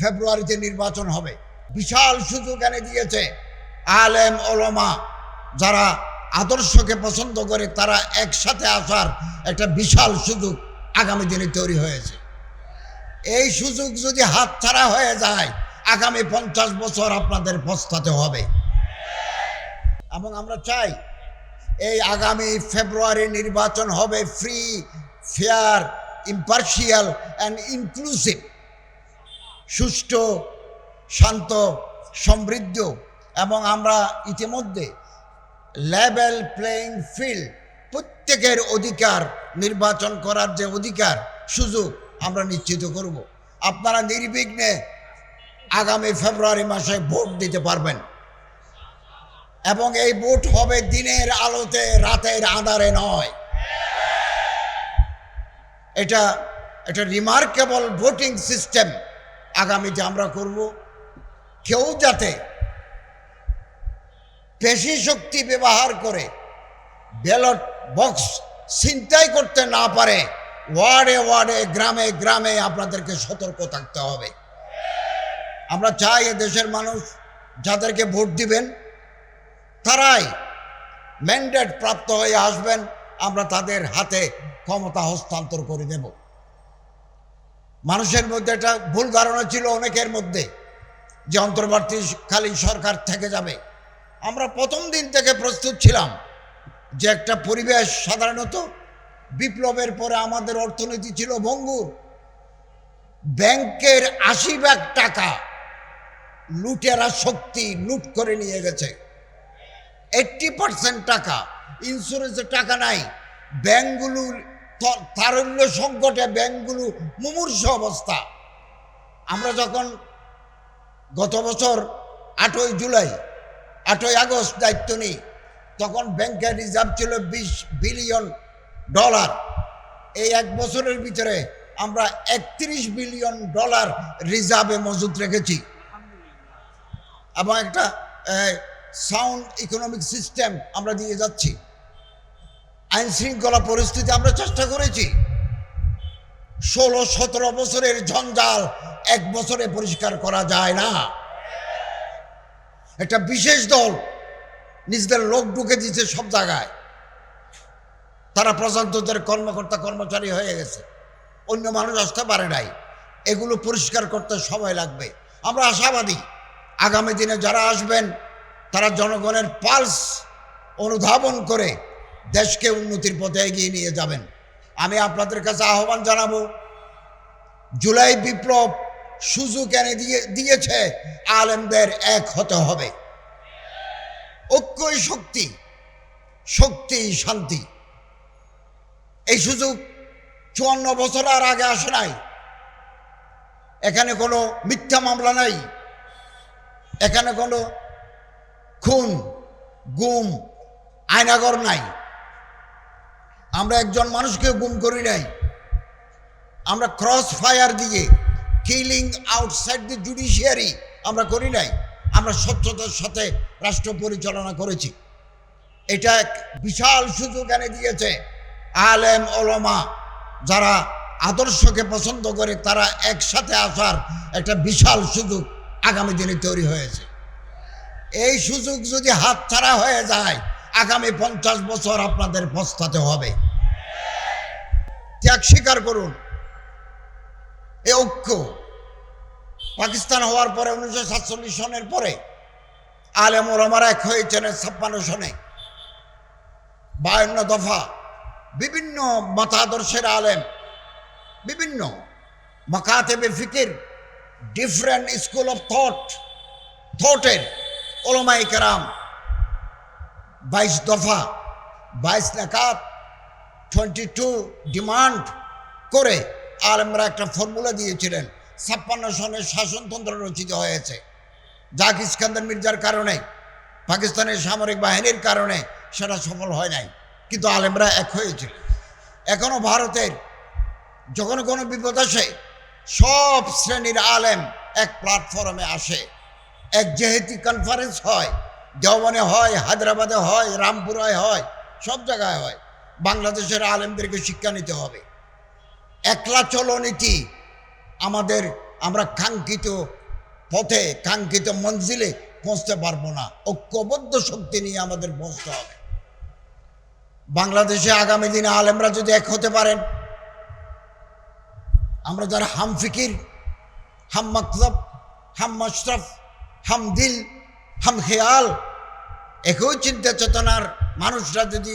ফেব্রুয়ারিতে নির্বাচন হবে। বিশাল সুযোগ এনে দিয়েছে আলেম ওলমা যারা আদর্শকে পছন্দ করে তারা একসাথে আসার একটা বিশাল সুযোগ আগামী দিনে তৈরি হয়েছে। এই সুযোগ যদি হাতছাড়া হয়ে যায়, আগামী পঞ্চাশ বছর আপনাদের পস্তাতে হবে। এবং আমরা চাই এই আগামী ফেব্রুয়ারি নির্বাচন হবে free fair impartial and inclusive সুষ্ঠু, শান্ত, সমৃদ্ধ এবং আমরা ইতিমধ্যে লেভেল প্লেইং ফিল্ড প্রত্যেকের অধিকার নির্বাচন করার যে অধিকার, সুযোগ আমরা নিশ্চিত করব। আপনারা নির্বিঘ্নে আগামী ফেব্রুয়ারি মাসে ভোট দিতে পারবেন। এবং এই ভোট হবে দিনের আলোতে, রাতের আধারে নয়। এটা এটা রিমার্কেবল ভোটিং সিস্টেম আগামীতে আমরা করব, কেউ যাতে পেশি শক্তি ব্যবহার করে ব্যালট বক্স ছিনতাই করতে না পারে, ওয়ার্ডে ওয়ার্ডে, গ্রামে গ্রামে আপনাদেরকে সতর্ক থাকতে হবে। আমরা চাই দেশের মানুষ যাদেরকে ভোট দিবেন, তারাই ম্যান্ডেট প্রাপ্ত হয়ে আসবেন, আমরা তাদের হাতে ক্ষমতা হস্তান্তর করে দেব। মানুষের মধ্যে একটা ভুল ধারণা ছিল অনেকের মধ্যে যে অন্তর্বর্তীকালীন সরকার থেকে যাবে। আমরা প্রথম দিন থেকে প্রস্তুত ছিলাম যে একটা পরিবেশ সাধারণত বিপ্লবের পরে আমাদের অর্থনীতি ছিল ভঙ্গুর। ব্যাংকের আশি ভাগ টাকা লুটেরা শক্তি লুট করে নিয়ে গেছে। এইট্টি পার্সেন্ট টাকা ইন্স্যুরেন্সের টাকা নাই। ব্যাংকগুলো ত- তারল্য সংকটে ব্যাংকগুলো মুমূর্ষ অবস্থা। আমরা যখন গত বছর আটই জুলাই, আটই আগস্ট দায়িত্ব নিই, তখন ব্যাংকের রিজার্ভ ছিল বিশ বিলিয়ন ডলার। এই এক বছরের ভিতরে আমরা একত্রিশ বিলিয়ন ডলার রিজার্ভে মজুদ রেখেছি। এবং একটা সাউন্ড ইকোনমিক সিস্টেম আমরা দিয়ে যাচ্ছি। আইন শৃঙ্খলা পরিস্থিতি আমরা চেষ্টা করেছি। ষোলো, সতেরো বছরের ঝঞ্ঝাল এক বছরে পরিষ্কার করা যায় না। একটা বিশেষ দল নিজেদের লোক ঢুকে দিয়েছে সব জায়গায়। তারা প্রজাতন্ত্রের কর্মকর্তা, কর্মচারী হয়ে গেছে। অন্য মানুষ আসতে পারে নাই। এগুলো পরিষ্কার করতে সময় লাগবে। আমরা আশাবাদী, আগামী দিনে যারা আসবেন, তারা জনগণের পালস অনুধাবন করে দেশকে উন্নতির পথে এগিয়ে নিয়ে যাবেন। আমি আপনাদের কাছে আহ্বান জানাব, জুলাই বিপ্লব সুযোগ এনে দিয়ে, দিয়েছে আলেমদের এক হতে হবে। ঐক্যই শক্তি শক্তি শান্তি। এই সুযোগ চুয়ান্ন বছর আর আগে আসে নাই। এখানে কোনো মিথ্যা মামলা নাই। এখানে কোনো খুন, গুম আয়নাগর নাই। আমরা একজন মানুষকে গুম করি নাই। আমরা ক্রস ফায়ার দিয়ে কিলিং আউটসাইড দি জুডিশিয়ারি আমরা করি নাই। আমরা স্বচ্ছতার সাথে রাষ্ট্র পরিচালনা করেছি। এটা এক বিশাল সুযোগ এনে দিয়েছে। আলেম ওলমা যারা আদর্শকে পছন্দ করে, তারা একসাথে আসার একটা বিশাল সুযোগ আগামী দিনে তৈরি হয়েছে। এই সুযোগ যদি হাতছাড়া হয়ে যায়, আগামী পঞ্চাশ বছর আপনাদের পস্তাতে হবে। ত্যাগ স্বীকার করুন। এ ঐক্য। পাকিস্তান হওয়ার পরে, উনিশশো সাতচল্লিশ সনের পরে, আলেম ওলামারা এক হয়েছেন ছাপ্পান্ন সনে। বায়ান্ন দফা বিভিন্ন মতাদর্শের আলেম, বিভিন্ন মকাতেবে ফিকির ডিফারেন্ট স্কুল অফ থট থটের ওলমাই কেরাম। বাইশ দফা, বাইশ নাকাত টোয়েন্টি টু ডিমান্ড করে আলেমরা একটা ফর্মুলা দিয়েছিলেন। ছাপ্পান্ন সনের শাসনতন্ত্র রচিত হয়েছে। জাক ইস্কান্দার মির্জার কারণে, পাকিস্তানের সামরিক বাহিনীর কারণে সেটা সফল হয় নাই। কিন্তু আলেমরা এক হয়েছিল। এখনও ভারতের যখন কোনো বিপদ আসে, সব শ্রেণির আলেম এক প্ল্যাটফর্মে আসে। এক যেহেতু কনফারেন্স হয় দেওয়ানে হয়, হায়দ্রাবাদে হয়, রামপুরায় হয়, সব জায়গায় হয়। বাংলাদেশের আলেমদেরকে শিক্ষা নিতে হবে। একলা চলো নীতি আমাদের আমরা কাঙ্ক্ষিত পথে, কাঙ্ক্ষিত মঞ্জিলে পৌঁছতে পারব না। ঐক্যবদ্ধ শক্তি নিয়ে আমাদের পৌঁছতে হবে। বাংলাদেশে আগামী দিনে আলেমরা যদি এক হতে পারেন, আমরা যারা হাম ফিকির হাম মকসব হাম মশরফ, হাম দিল, হাম খেয়াল, একই চিন্তা চেতনার মানুষরা যদি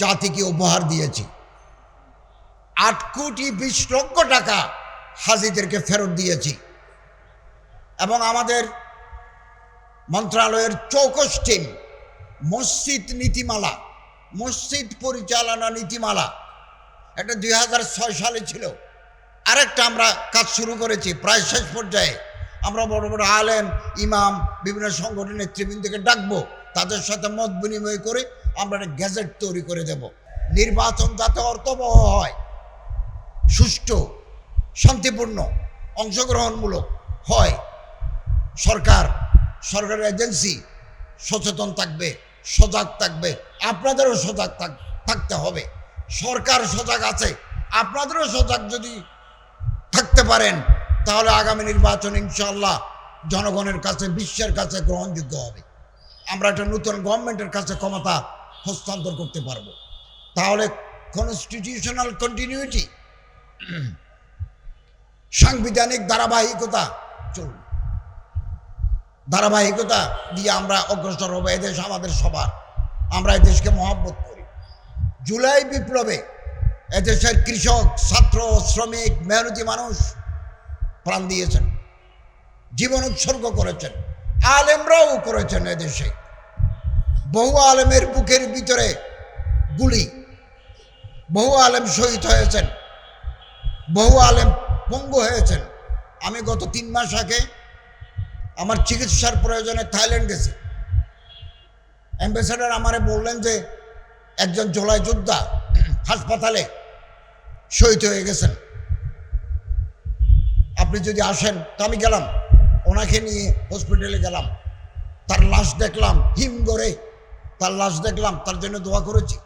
জাতিকে উপহার দিয়েছি। আট কোটি বিশ লক্ষ টাকা হাজিদেরকে ফেরত দিয়েছি। এবং আমাদের মন্ত্রণালয়ের চৌকস টিম, মসজিদ নীতিমালা, মসজিদ পরিচালনা নীতিমালা, এটা দুই ছয় সালে ছিল। আরেকটা আমরা কাজ শুরু করেছি, প্রায় শেষ পর্যায়ে। আমরা বড় বড় আলেম, ইমাম, বিভিন্ন সংগঠনের নেতৃবৃন্দকে ডাকবো, তাদের সাথে মত বিনিময় করে আমরা একটা গ্যাজেট তৈরি করে দেব। নির্বাচন যাতে অর্থবহ হয়, সুষ্ঠু, শান্তিপূর্ণ, অংশগ্রহণমূলক হয়। সরকার সরকারি এজেন্সি সচেতন থাকবে, সজাগ থাকবে, আপনাদেরও সজাগ থাক- থাকতে হবে। সরকার সজাগ আছে, আপনাদেরও সজাগ যদি থাকতে পারেন, তাহলে আগামী নির্বাচন ইনশাল্লাহ জনগণের কাছে, বিশ্বের কাছে গ্রহণযোগ্য হবে। আমরা একটা নতুন গভর্নমেন্টের কাছে ক্ষমতা হস্তান্তর করতে পারব। তাহলে কনস্টিটিউশনাল কন্টিনিউটি সাংবিধানিক ধারাবাহিকতা চলবে। ধারাবাহিকতা দিয়ে আমরা অগ্রসর হব এদেশ আমাদের সবার। আমরা এদেশকে মহব্বত করি। জুলাই বিপ্লবে এদেশের কৃষক, ছাত্র, শ্রমিক, মেহনতি মানুষ প্রাণ দিয়েছেন। জীবন উৎসর্গ করেছেন। আলেমরাও করেছেন এদেশে বহু আলেমের বুকের ভিতরে গুলি। বহু আলেম শহীদ হয়েছেন। বহু আলেম পঙ্গু হয়েছেন। আমি গত তিন মাস আগে আমার চিকিৎসার প্রয়োজনে থাইল্যান্ড গেছি। অ্যাম্বাসেডার আমারে বললেন যে, একজন জোলাই যোদ্ধা হাসপাতালে শহীদ হয়ে গেছেন। আপনি যদি আসেন, তো আমি গেলাম। ওনাকে নিয়ে হসপিটালে গেলাম। তার লাশ দেখলাম, হিম করে তার লাশ দেখলাম, তার জন্য দোয়া করেছি।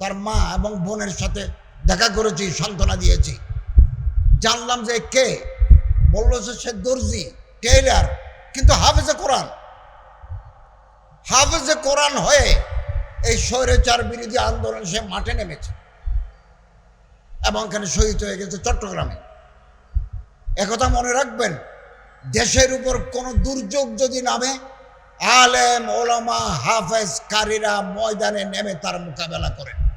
তার মা এবং বোনের সাথে দেখা করেছি, সান্ত্বনা দিয়েছি। জানলাম যে কে? বলল যে সে দর্জি টেইলার কিন্তু হাফেজে কোরআন হাফেজে কোরআন হয়ে এই স্বৈরাচার বিরোধী আন্দোলন সে মাঠে নেমেছে এবং এখানে শহীদ হয়ে গেছে চট্টগ্রামে। একথা মনে রাখবেন, দেশের উপর কোনো দুর্যোগ যদি নামে আলেম, ওলামা, হাফেজ, কারীরা ময়দানে নেমে তার মোকাবেলা করেন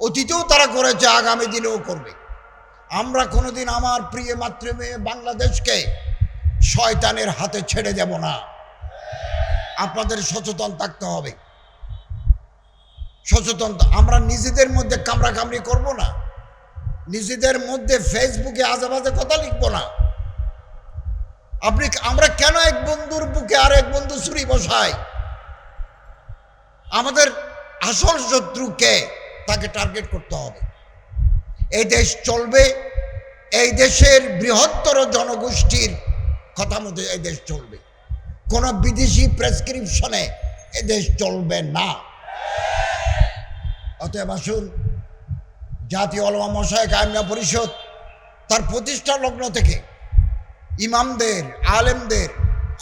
অতীতেও তারা করেছে, আগামী দিনেও করবে। আমরা কোনোদিন আমার প্রিয় মাতৃমেয়ে বাংলাদেশকে শয়তানের হাতে ছেড়ে দেব না। আপনাদের সচেতন থাকতে হবে। সচেতন আমরা নিজেদের মধ্যে কামড়াকামড়ি করব না। নিজেদের মধ্যে ফেসবুকে আজে বাজে কথা লিখব না। আপনি, আমরা কেন এক বন্ধুর বুকে বসাই আমাদের আসল শত্রুকে তাকে টার্গেট করতে হবে। এই দেশ চলবে, এই দেশের বৃহত্তর জনগোষ্ঠীর কথা মতো এই দেশ চলবে। কোনো বিদেশি প্রেসক্রিপশনে এ দেশ চলবে না। অতএব আসুন, জাতীয় অলমা মশাই কায়মনা পরিষদ, তার প্রতিষ্ঠা লগ্ন থেকে ইমামদের, আলেমদের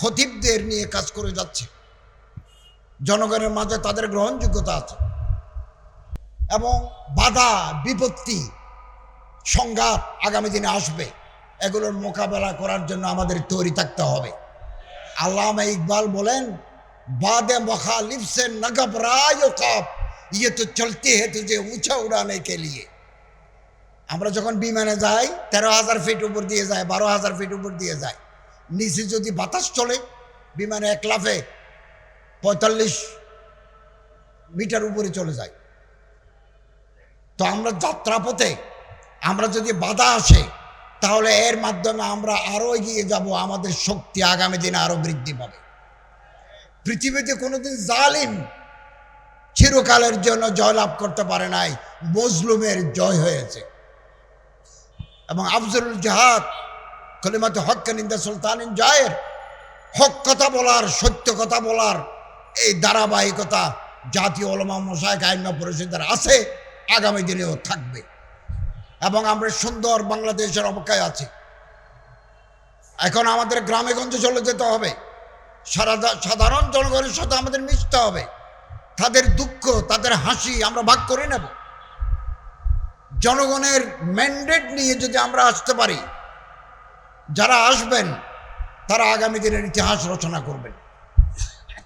খতিবদের নিয়ে কাজ করে যাচ্ছে। জনগণের মাঝে তাদের গ্রহণযোগ্যতা আছে। এবং বাধা, বিপত্তি, সংঘাত আগামী দিনে আসবে। এগুলোর মোকাবেলা করার জন্য আমাদের তৈরি থাকতে হবে। আল্লামা ইকবাল বলেন, বাদে মখা সে নাগাব রায় কাপ ইয়ে তো চলতে হেতু যে উঁচা উড়ানে কে লিয়ে। আমরা যখন বিমানে যাই, তেরো হাজার ফিট উপর দিয়ে যায়, বারো হাজার ফিট উপর দিয়ে যায়। নিচে যদি বাতাস চলে, বিমানে এক লাফে পঁয়তাল্লিশ মিটার উপরে চলে যায়। তো আমরা যাত্রাপথে, আমরা যদি বাধা আসে, তাহলে এর মাধ্যমে আমরা আরও এগিয়ে যাব, আমাদের শক্তি আগামী দিনে আরও বৃদ্ধি পাবে। পৃথিবীতে কোনোদিন জালিম চিরকালের জন্য জয়লাভ করতে পারে নাই, মজলুমের জয় হয়েছে। এবং আফজলুল জাহাদ কলিমাতে হক নিন্দা সুলতানিন জয়ের। হক কথা বলার, সত্য কথা বলার এই ধারাবাহিকতা জাতীয় ওলমা মশাইক আইন পরিষদের আছে, আগামী দিনেও থাকবে। এবং আমরা সুন্দর বাংলাদেশের অপেক্ষায় আছি। এখন আমাদের গ্রামে গঞ্জে চলে যেতে হবে। সারা সাধারণ জনগণের সাথে আমাদের মিশতে হবে। তাদের দুঃখ, তাদের হাসি আমরা ভাগ করে নেব। জনগণের ম্যান্ডেট নিয়ে যদি আমরা আসতে পারি যারা আসবেন তারা আগামী দিনের ইতিহাস রচনা করবেন।